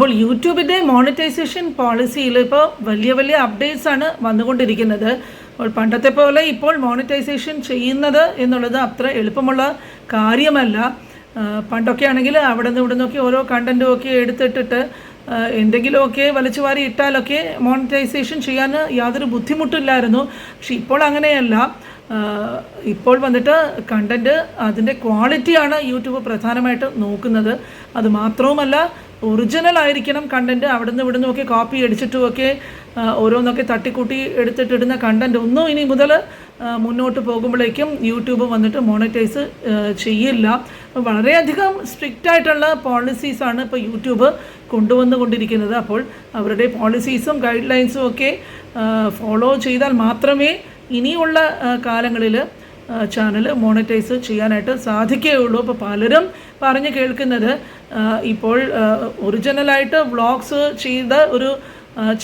അപ്പോൾ യൂട്യൂബിന്റെ മോണിറ്റൈസേഷൻ പോളിസിയിൽ ഇപ്പോൾ വലിയ വലിയ അപ്ഡേറ്റ്സ് ആണ് വന്നുകൊണ്ടിരിക്കുന്നത്. അപ്പോൾ പണ്ടത്തെ പോലെ ഇപ്പോൾ മോണിറ്റൈസേഷൻ ചെയ്യുന്നത് എന്നുള്ളത് അത്ര എളുപ്പമുള്ള കാര്യമല്ല. പണ്ടൊക്കെ ആണെങ്കിൽ അവിടെ നിന്ന് ഇവിടെ നിന്നൊക്കെ ഓരോ കണ്ടന്റും ഒക്കെ എടുത്തിട്ടിട്ട് എന്തെങ്കിലുമൊക്കെ വലിച്ചു വാരി ഇട്ടാലൊക്കെ മോണിറ്റൈസേഷൻ ചെയ്യാൻ യാതൊരു ബുദ്ധിമുട്ടില്ലായിരുന്നു. പക്ഷെ ഇപ്പോൾ അങ്ങനെയല്ല. ഇപ്പോൾ വന്നിട്ട് കണ്ടന്റ് അതിന്റെ ക്വാളിറ്റിയാണ് യൂട്യൂബ് പ്രധാനമായിട്ട് നോക്കുന്നത്. അത് മാത്രവുമല്ല ഒറിജിനൽ ആയിരിക്കണം കണ്ടന്റ് അവിടുന്ന് ഇവിടുന്ന് ഒക്കെ കോപ്പി അടിച്ചിട്ടുമൊക്കെ ഓരോന്നൊക്കെ തട്ടിക്കൂട്ടി എടുത്തിട്ടിടുന്ന കണ്ടന്റ് ഒന്നും ഇനി മുതൽ മുന്നോട്ട് പോകുമ്പോഴേക്കും യൂട്യൂബ് വന്നിട്ട് മോണിറ്റൈസ് ചെയ്യില്ല. വളരെയധികം സ്ട്രിക്റ്റ് ആയിട്ടുള്ള പോളിസീസാണ് ഇപ്പോൾ യൂട്യൂബ് കൊണ്ടുവന്നുകൊണ്ടിരിക്കുന്നത്. അപ്പോൾ അവരുടെ പോളിസീസും ഗൈഡ് ലൈൻസും ഒക്കെ ഫോളോ ചെയ്താൽ മാത്രമേ ഇനിയുള്ള കാലങ്ങളിൽ ചാനൽ മോണിറ്റൈസ് ചെയ്യാനായിട്ട് സാധിക്കുകയുള്ളൂ അപ്പോൾ പലരും പറഞ്ഞു കേൾക്കുന്നത് ഇപ്പോൾ ഒറിജിനലായിട്ട് വ്ളോഗ്സ് ചെയ്ത ഒരു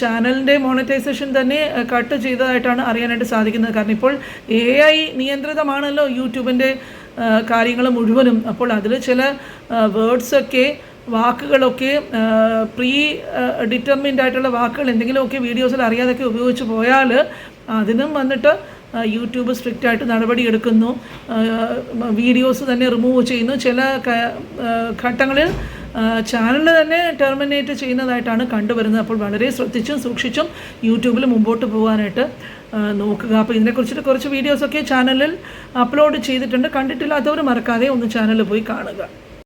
ചാനലിന്റെ മോണിറ്റൈസേഷൻ തന്നെ കട്ട് ചെയ്തതായിട്ടാണ് അറിയാനായിട്ട് സാധിക്കുന്നത്. കാരണം ഇപ്പോൾ എ ഐ നിയന്ത്രിതമാണല്ലോ യൂട്യൂബിന്റെ കാര്യങ്ങൾ മുഴുവനും. അപ്പോൾ അതിൽ ചില വേർഡ്സൊക്കെ വാക്കുകളൊക്കെ പ്രീ ഡിറ്റർമിൻഡ് ആയിട്ടുള്ള വാക്കുകൾ എന്തെങ്കിലുമൊക്കെ വീഡിയോസിൽ അറിയാതൊക്കെ ഉപയോഗിച്ച് പോയാൽ അതിനും വന്നിട്ട് യൂട്യൂബ് സ്ട്രിക്റ്റ് ആയിട്ട് നടപടി എടുക്കുന്നു. വീഡിയോസ് തന്നെ റിമൂവ് ചെയ്യുന്നു. ചില ഘട്ടങ്ങളിൽ ചാനൽ തന്നെ ടെർമിനേറ്റ് ചെയ്യുന്നതായിട്ടാണ് കണ്ടുവരുന്നത്. അപ്പോൾ വളരെ ശ്രദ്ധിച്ചും സൂക്ഷിച്ചും യൂട്യൂബിൽ മുമ്പോട്ട് പോകാനായിട്ട് നോക്കുക. അപ്പോൾ ഇതിനെക്കുറിച്ചിട്ട് കുറച്ച് വീഡിയോസൊക്കെ ചാനലിൽ അപ്ലോഡ് ചെയ്തിട്ടുണ്ട്. കണ്ടിട്ടില്ലാത്തവർ മറക്കാതെ ഒന്ന് ചാനലിൽ പോയി കാണുക.